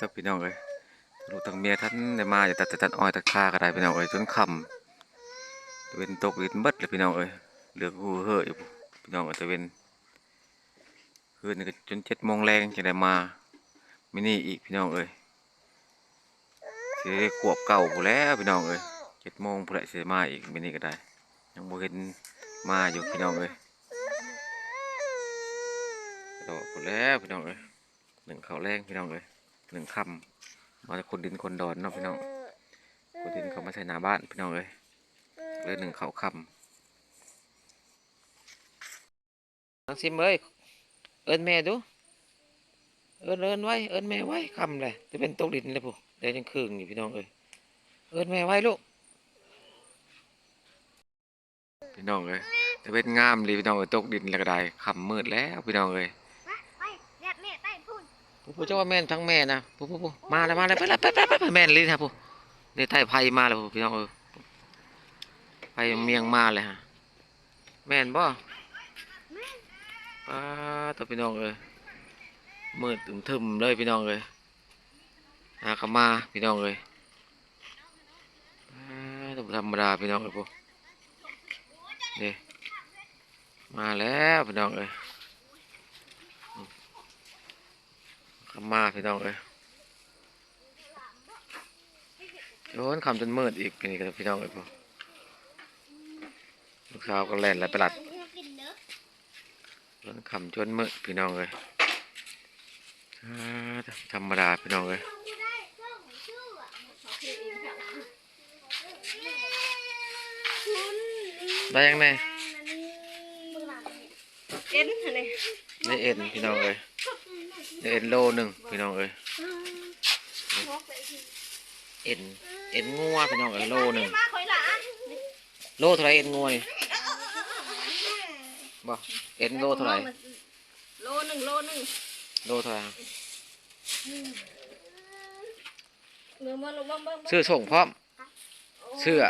ถ้าพี่น้องเอ้ยลูกทางเมียท่านได้มาอย่าตัดแต่ตัดอ้อยตัดค่าก็ได้พี่น้องเอ้ยจนค่ำตะเวนตกดินเบิดเลยพี่น้องเอ้ยเหลือกูเฮ้ออยู่พี่น้องเอ้ยตะเวนคืนนี้ก็จนเจ็ดโมงแรงจะได้มามินี่อีกพี่น้องเอ้ยสิได้ขวบเก่าพู้แล้วพี่น้องเอ้ยเจ็ดโมงพู้และสิได้มาอีกมินี่ก็ได้ ยังบ่เห็นมาอยู่พี่น้องเอ้ยดอกพู้แล้วพี่น้องเอ้ยหนึ่งข้าวแรงพี่น้องเอ้ย หนึ่งคำมาจากคนดินคนดอนเนาะพี่น้องคนดินเขามาใส่หน้าบ้านพี่น้องเอ้ยเลยหนึ่งข้าวคำน้องซิมเอ้ยเอิ้นแม่ดู เอิ้นเอิ้นไว้เอิ้นแม่ไว้คำเลยจะเป็นตกดินเลยผู้เดี๋ยวยังคืนอยู่พี่น้องเอ้ยเอิ้นแม่ไว้ลูกพี่น้องเอ้ยแต่เป็นงามเลยพี่น้องเอ้ยตกดินแล้วก็ได้ค่ำมืดแล้วพี่น้องเอ้ย ไปเรียกแม่ใต้พุ่น ผู้ผู้เจ้าว่าแม่นทั้งแม่นะผู้ผู้ผู้มาแล้วมาแล้วไปแล้วไปไปไปไปแม่นเลยนะผู้ในใต้ไผ่มาแล้วพี่น้องเอ้ยไผ่เมียงมาเลยฮะแม่นบ่ป้าตัวพี่น้องเอ้ยมืดอึมทึมเลยพี่น้องเอ้ยหาเขามาพี่น้องเอ้ยป้าตัวบ่ธรรมดาพี่น้องเอ้ยผู้นี่มาแล้วพี่น้องเอ้ย ขำ มาพี่น้องเอ้ยโดนคำจนมืดอีกนี่ก็พี่น้องเอ้ยพอลูกสาวก็แล่นแล้วไปหลัดกินเด้อโดนคำจนมืดพี่น้องเอ้ยอ่าธรรมดาพี่น้องเอ้ยได้เครื่องชื่ออะได้ยังไงเอ็นอะไรได้เอ็นพี่น้องเอ้ยได้ เอ็นโลหนึ่งพี่น้องเอ้ยเอ็นเอ็นงัวพี่น้องเอ้ยโลหนึ่งมาคอยหล่ะโลเท่าไหรเอ็นงัวนี่บ่เอ็นโลเท่าไหรโลหนึ่งโลหนึ่งโลเท่าไหรเมื่อมาลงบ้างบ้างซื้อส่งพร้อมเสื้อ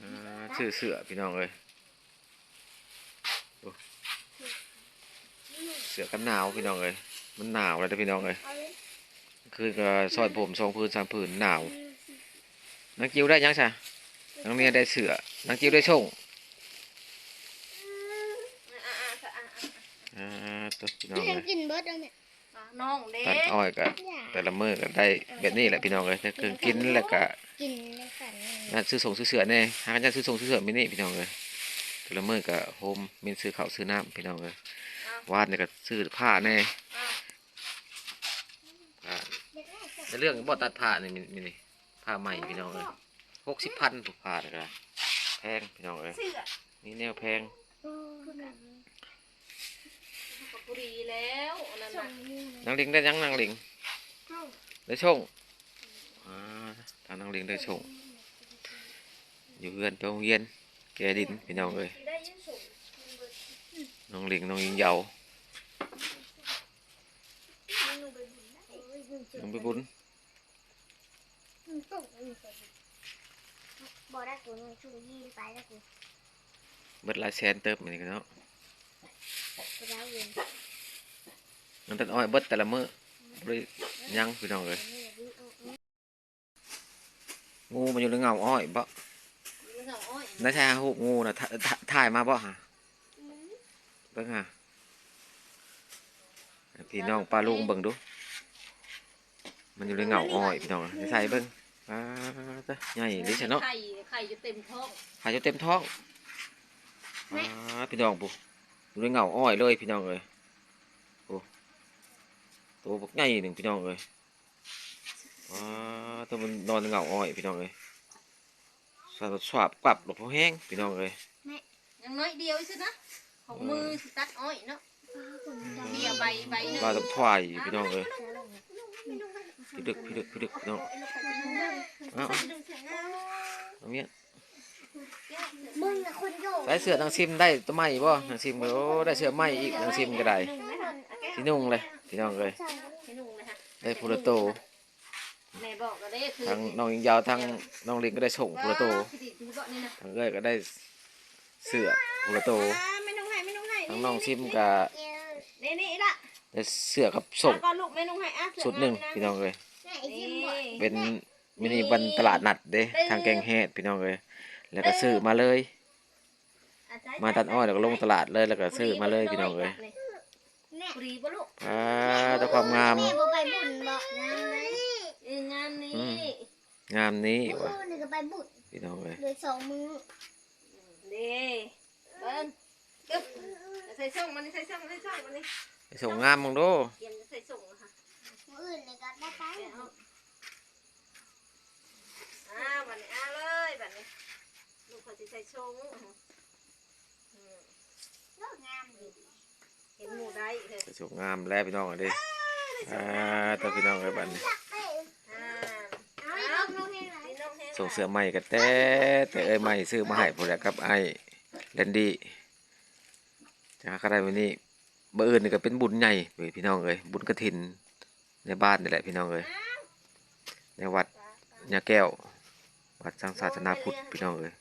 อ่าซื้อเสื้อพี่น้องเลยโอ้เสื้อกันหนาวพี่น้องเลย มันหนาวเลยนะพี่น้องเลยคือก็ซอยผมสองพื้นสามพื้นหนาวนักกิ้วได้ยังใช่นักเรียนได้เสื้อนักกิ้วได้ส่งอ่าตัวพี่น้องเลยกินเบิร์ดแล้วเนี่ยน้องเด็ตัดอ้อยก็แต่ละมือก็ได้แบบนี้แหละพี่น้องเลยถ้าคือกินแล้วก็กินเลยค่ะนั่นซื้อส่งซื้อเสือแน่หากันจะซื้อส่งซื้อเสือมินี่พี่น้องเลยแต่ละมือก็โฮมมินซื้อข้าวซื้อน้ำพี่น้องเลย วาดเนี่ยก็ซื้อผ้าแน่ผ้า ในเรื่องบ่ตัดผ้านี่มินมินี่ผ้าใหม่พี่น้องเลยหกสิบพันถูกผ้าเลยก็แพงพี่น้องเลยเสื้อนี่แนวแพงบุรีแล้วนั่นน่ะนางลิงได้ยังนางลิงได้ช่งอ่าทางนางลิงได้ช่งอยู่เพื่อนไปโรงเรียนแกดินพี่น้องเลยได้ยินสูงน้องลิงน้องยิงเหยาน้องไปบุญ บ่ได้กูนึงชูยีนไปแล้วกูเบิดหลายแสนเติบเหมือนกันเนาะกูแล้เย็นมันตัดอ้อยเบิดแต่ละมื้อบ่ได้ยังพี่น้องเลยงูมันอยู่ในเงาอ้อยบ่มึงเอาอ้อยน่าใช่ฮะหูงูน่ะถ่ายมาบ่ฮะเบิ่งฮะพี่น้องป้าลุงเบิ่งดู มันอยู่ในเงาอ้อยพี่น้องให้ใส่เบิ่ง อ่าจ้ะใหญ่ดิฉันเนาะไข่ไข่จะเต็มท้องหายจนเต็มท้องอ่าพี่น้องปุ๊อยู่ในเงาอ้อยเลยพี่น้องเลยโอ้ตัวบักใหญ่หนึ่งพี่น้องเลยอ่าตัวมันนอนในเงาอ้อยพี่น้องเลยสาบสวบกลับหลบพอแห้งพี่น้องเลย ยังน้อยเดียวสินะของมือสิตัดอ้อยเนาะเดียวใบใบหนึงปลาตับควายพี่น้องเลยพี่ดึกพี่ดึกพี่ดึกพี่น้องเอา เอาเอาเนี้ยมึงน่ะคนโยกใส่เสื้อนางซิมได้ตัวใหม่บ่นางซิมก็โอ้ได้เสื้อใหม่อีกนางซิมก็ได้ที่นุ่งเลยพี่น้องเลยให้นุ่งเลยค่ะได้พูลโตแม่บอกก็ได้คือทางน้องยิงยาวทางน้องลิงก็ได้ส่งพูลโตคือดิดูเบาะนี่นะทางเอ้ยก็ได้เสื้อพูลโตไม่ต้องให้ไม่ต้องให้ทางน้องซิมก็นี่นี่ละได้เสื้อกับส่งอะก็ลูกแม่นุ่งให้อะเสื้อชุดหนึ่งงามพี่น้องเลยนี่เป็น มินิบันตลาดนัดเด้ทางแกงเฮ็ดพี่น้องเลยแล้วก็ซื้อมาเลยอะใส่มาตัดอ้อยแล้วก็ลงตลาดเลยแล้วก็ซื้อมาเลยพี่น้องเลยแม่ปรีบ่ลูกอ่าแต่ความงามแม่บ่ไปบุญบ่งามไหมเอองามนี้อืมงามนี้โอ้วะนี่ก็ไปบุญพี่น้องเลยเหลยสองมือเด้เบิ้งกึ๊บใส่ส่งมันนี่ใส่ส่งใส่ส่งมันนี่ไปส่งงามมองดูเตรียมจะใส่ส่งนะคะ มืออื่นเลยก็ได้ไป เดี๋ยวเอาอ่าบัดนี้อ่าเลยบัดนี้ลูกเขา สิใส่ส่งอืมก็งามดีเห็นหมูได้เลยไปส่งงามแล้วพี่น้องเด้อ่าตัวพี่น้องเลยบัดนี้อ่าเอาอีกลูกน้องให้หน่อยนี่น้องแห้งส่งเสื้อใหม่กันแต่แต่เอ้ยใหม่ซื้อมาให้พวกแหละกับไอ้แลนดี้จ้าก็ได้วันนี้บ่อื่นนี่ก็เป็นบุญใหญ่เว้ยพี่น้องเลยบุญกระถิน ในบ้านนี่แหละพี่น้องเลยในวัดยาแก้ว วัดสร้างศาสนาพุทธพี่น้องเลย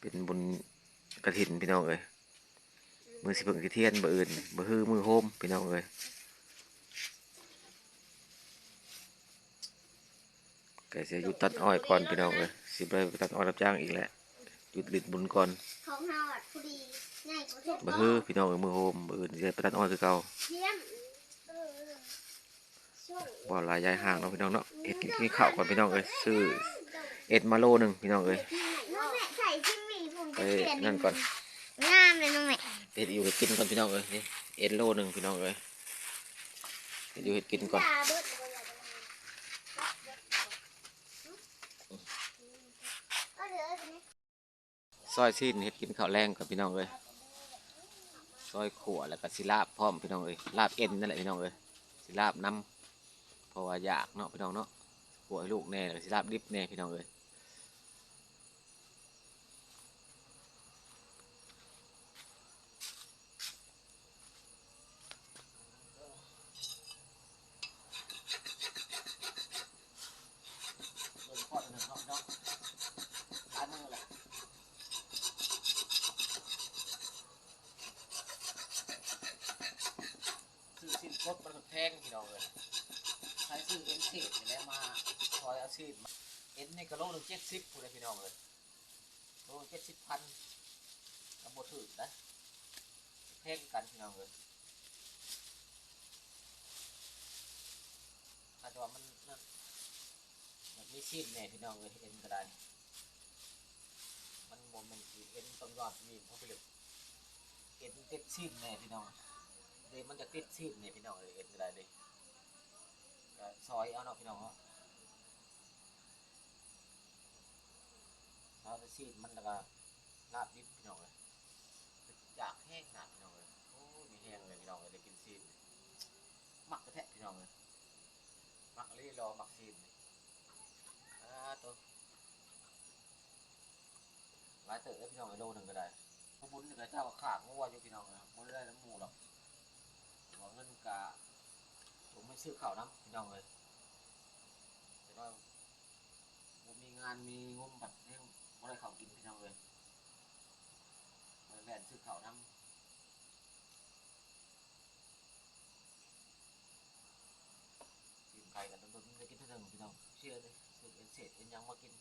เป็นบุญกระถินพี่น้องเลยมือสิเบิ่งกี่เทียนบ่อื่นบ่ฮือมือโฮมพี่น้องเลยก็สิหยุดตัดอ้อยก่อนพี่น้องเลยสิบ่ไปตัดอ้อยรับจ้างอีกแล้วหยุดลิดบุญก่อนของเฮาอะพอดีง่ายกว่าทุกบ่ฮือพี่น้องเอ้ยมือโฮมบ่อื่นสิไปตัดอ้อยคือเก่าเยี่ยมเออช่วงบ่ลายยายห่างเนาะพี่น้องเนาะเฮ็ดกินข้าวก่อนพี่น้องเอ้ยซื้อเอ็ดมาโลหนึงพี่น้องเอ้ย น้องแม่ใส่ที่มีผม ไปจะเปลี่ยนนั่นก่อนงามเลยน้องแม่เฮ็ดอยู่เฮ็ดกินก่อนพี่น้องเอ้ยนี่เอ็ดโลหนึงพี่น้องเอ้ยเฮ็ดอยู่เฮ็ดกินก่อนตาเบิดเอาเดี๋ยวเอาไปนี่ซอยซีนเฮ็ดกินข้าวแรงกับพี่น้องเอ้ยซอยขั่วแล้วก็สิลาบพร้อมพี่น้องเอ้ยลาบเอ็นนั่นแหละพี่น้องเอ้ยสิลาบนํเพราะว่าอยากเนาะพี่น้องเนาะขั่วให้ลูกแน่แล้วก็สิลาบดิบแน่พี่น้องเอ้ย ซื้อสิ้นครบมันก็แพ งพี่น้องเลยใช้ซื้อเอ็นเศษนี่แหละมาซอยเอาซีดมาเอ็นนี่ก็โลหนึงเจ็ดสิบพูดเลยพี่น้องเลยโลเจ็ดสิบพันกับบถือนะแพงกันพี่น้องเลยอาจจะว่ามันนั่นมันมีซีดแน่พี่น้องเลยเอ็นก็ได้ มันโมเมนต์เอ็นต้องยอดมีเข้าไปเลยเอ็นติดซีดแน่พี่น้อง เดี๋ยวมันจะติดซีดเนี่ยพี่น้องเอ้ยเอ็นก็ได้เลยซอยเอาเนาะพี่น้องเนาะซอยซีดมันแล้วก็ลาบดิบพี่น้องเลยอยากแห้งหนาพี่น้องเลยโอ้มีแห้งเลยพี่น้องเลยได้กินซีดมักกระแทะพี่น้องเลยมักเลยรอมักซีดนี่อ่าตัวหลายเต๋อพี่น้องไอโลหนึ่งก็ได้กบุญนี่ก็เจ้าก็ขาดงัวอยู่พี่น้องเลยไม่ได้น้ำหมูหรอก กะผมไม่ซื้อเข้าน้ำพี่น้องเลยแต่ว่าผมมีงานมีงมบัตรเนี่ยไม่ได้ข้ากินพี่น้องเลยเแล่นซื้อเข้าน้ำกินไก่กันต้นๆได้กินเท่านึงพี่น้องเชื่อเลยซื้อเอ็นเศษเอ็นยังมากิน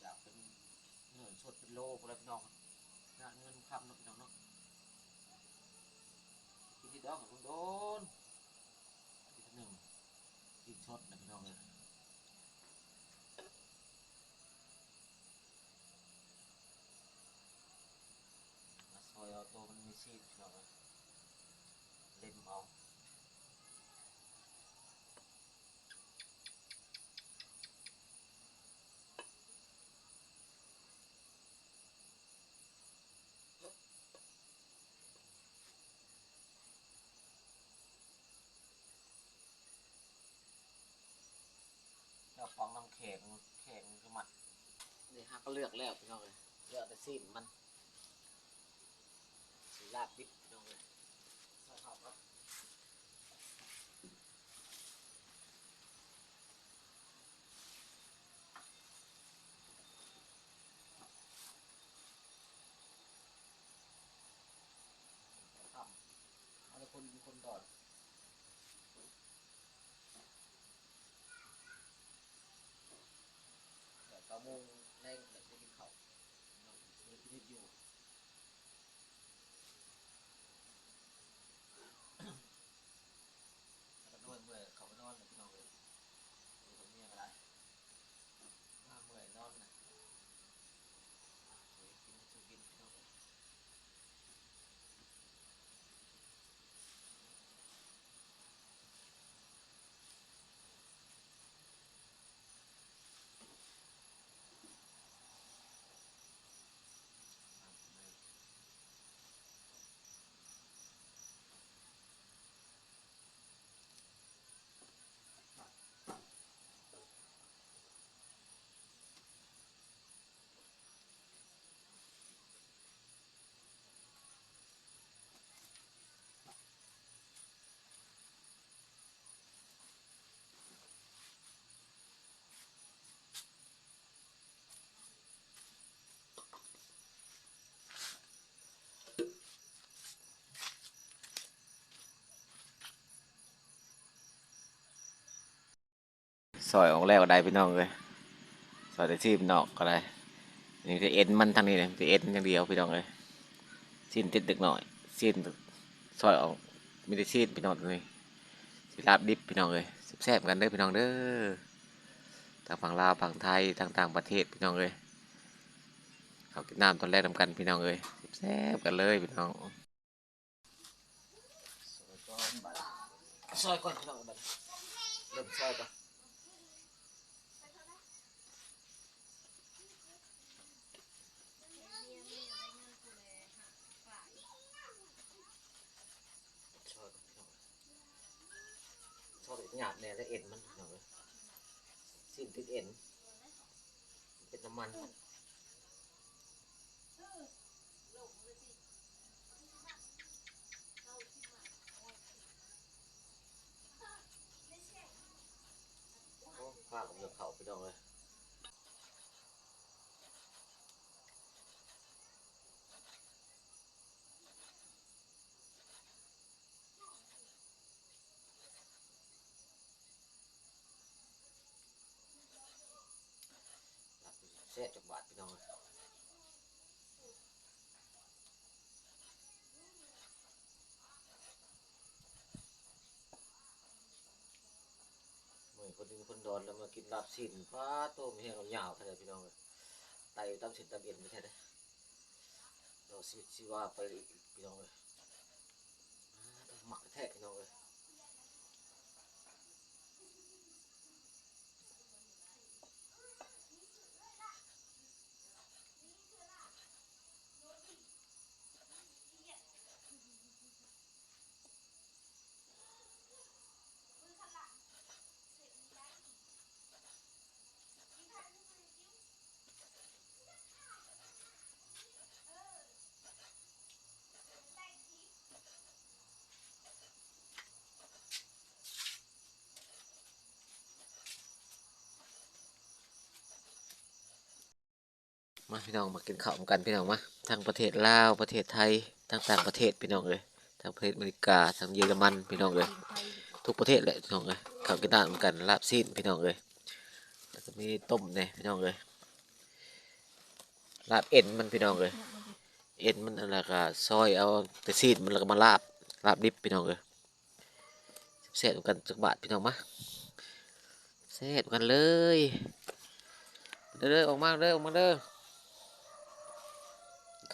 อยากเป็นเงินสดเป็นโลพวกเราพี่น้อง คำเนาะพี่น้องเนาะกินที่ดอกของคุณโดนกินที่หนึ่งกินชดนะพี่น้องเลยมาซอยเอาตัวมันมีซีดพี่น้องเลยเล่มเอา น้ำแข็งแข็งสมัดนี่ฮะก็เลือกแล้วพี่น้องเลยเลือกแต่ซีดมันสีลาบดิบพี่น้องเลยใส่ข้าวครับ เคนคนดอนแต่เก้าโมงแรกเลยจะกินข้าวน้ องมีพินิจอยู่ แล้วก็นอนเมื่อยเขาก็นอนเลยพี่น้องเลยอยู่กับเมียก็ได้มาเมื่อยนอนนะเฮ้ยกินให้สุกินพี่น้องเลย ซอยออกแล้วก็ได้พี่น้องเลยซอยได้ที่นอกก็ได้นี่จะเอ็นมันทางนี้เลยจะเอ็นอย่างเดียวพี่น้องเลยสิ้นติดดึกหน่อย สิ้นซอยออกไมแต่ได้สิ้นพี่น้องเลยสิลาบดิบพี่น้องเลยแซ่บกันเด้อพี่น้องเด้อทางฝั่งลาวฝั่งไทยทางต่างประเทศพี่น้องเลยเขากินน้ำตอนแรกนำกันพี่น้องเลยแซ่บกันเลยพี่น้องซอยก่อนพี่น้องบัดเริ่มซอยก่อน ชอบชอบ หยาบแน่แล้วเอ็นมันหน่อยสิ่งติดเอ็นเป็นน้ำมันโอ้ข้ากับเดือเขาไปดองเลย แซ่บจากบาทพี่น้องเลยเมื่อคนนึงคนดอนแล้วมากินลาบสินฟ้าโต้มแห้งเอาหยาวขนาดพี่น้องเลยไตตั้มเส้นตั้มเอ็นไม่ใช่เลยเราชีวิตชีว่าไปพี่น้องเลยอ่างหมักแท้พี่น้องเลย มาพี่น้องมากินข้าวกันพี่น้องมาทั้งประเทศลาวประเทศไทยทั้งต่างประเทศพี่น้องเลยทั้งประเทศอเมริกาทั้งเยอรมันพี่น้องเลยทุกประเทศเลยพี่น้องเลยข้าวกินน้ำกันลาบซีนพี่น้องเลยแล้วก็มีต้มเนี่ยพี่น้องเลยลาบเอ็นมันพี่น้องเลยเอ็นมันอะไรก็ซอยเอาแต่ซีนมันแล้วก็มาลาบลาบดิบพี่น้องเลยแซ่บกันจักบาทพี่น้องมาแซ่บกันเลยเด้อออกมาเด้อออกมาเด้อ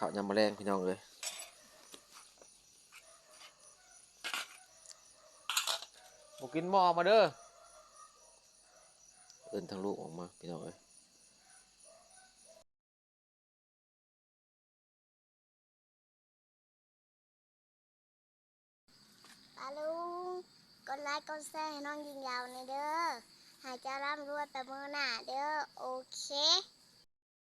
ข้าวยำมะแรงพี่น้องเลยบกินหม้อมาเด้อ เอินทางลูกออกมาพี่น้องเลยปาลุงกดไลค์กดแชร์ให้น้องยิงยาวในอยเด้อ หายใจร่ำรวยแต่มือหน้าเด้อ โอเค